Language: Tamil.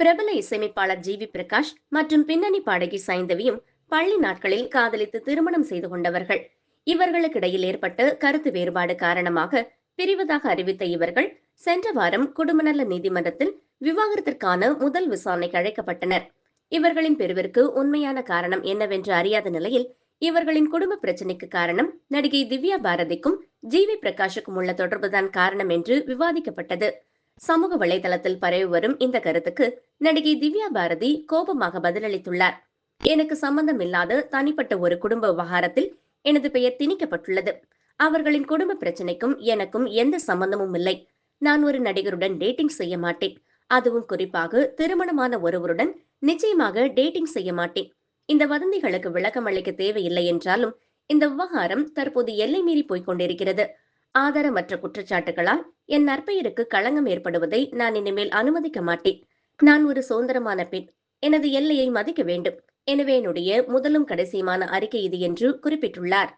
பிரபல இசையமைப்பாளர் ஜி வி பிரகாஷ் மற்றும் பின்னணி பாடகி சைந்தவியும் பள்ளி நாட்களில் காதலித்து திருமணம் செய்து கொண்டவர்கள். இவர்களுக்கிடையில் ஏற்பட்ட கருத்து வேறுபாடு காரணமாக பிரிவதாக அறிவித்த இவர்கள் சென்ற வாரம் குடும்பநல நீதிமன்றத்தில் விவாகரத்திற்கான முதல் விசாரணைக்கு அழைக்கப்பட்டனர். இவர்களின் பிரிவிற்கு உண்மையான காரணம் என்னவென்று அறியாத நிலையில் இவர்களின் குடும்ப பிரச்சனைக்கு காரணம் நடிகை திவ்யா பாரதிக்கும் ஜி வி பிரகாஷுக்கும் உள்ள தொடர்புதான் காரணம் என்று விவாதிக்கப்பட்டது. சமூக வலைதளத்தில் பரவி வரும் இந்த கருத்துக்கு நடிகை திவ்யா பாரதி கோபமாக பதிலளித்துள்ளார். எனக்கு சம்பந்தம் இல்லாத தனிப்பட்ட ஒரு குடும்ப விவகாரத்தில் எனது பெயர் திணிக்கப்பட்டுள்ளது. அவர்களின் குடும்ப பிரச்சனைக்கும் எனக்கும் எந்த சம்பந்தமும் இல்லை. நான் ஒரு நடிகருடன் டேட்டிங் செய்ய மாட்டேன். அதுவும் குறிப்பாக திருமணமான ஒருவருடன் நிச்சயமாக டேட்டிங் செய்ய மாட்டேன். இந்த வதந்திகளுக்கு விளக்கம் அளிக்க தேவையில்லை என்றாலும் இந்த விவகாரம் தற்போது எல்லை மீறி போய்க் கொண்டிருக்கிறது. ஆதாரமற்ற குற்றச்சாட்டுகளால் என் நற்பெயருக்கு களங்கம் ஏற்படுவதை நான் இனிமேல் அனுமதிக்க மாட்டேன். நான் ஒரு சுதந்திரமான பெண். எனது எல்லையை மதிக்க வேண்டும். எனவே என்னுடைய முதலும் கடைசியுமான அறிக்கை இது என்று குறிப்பிட்டுள்ளார்.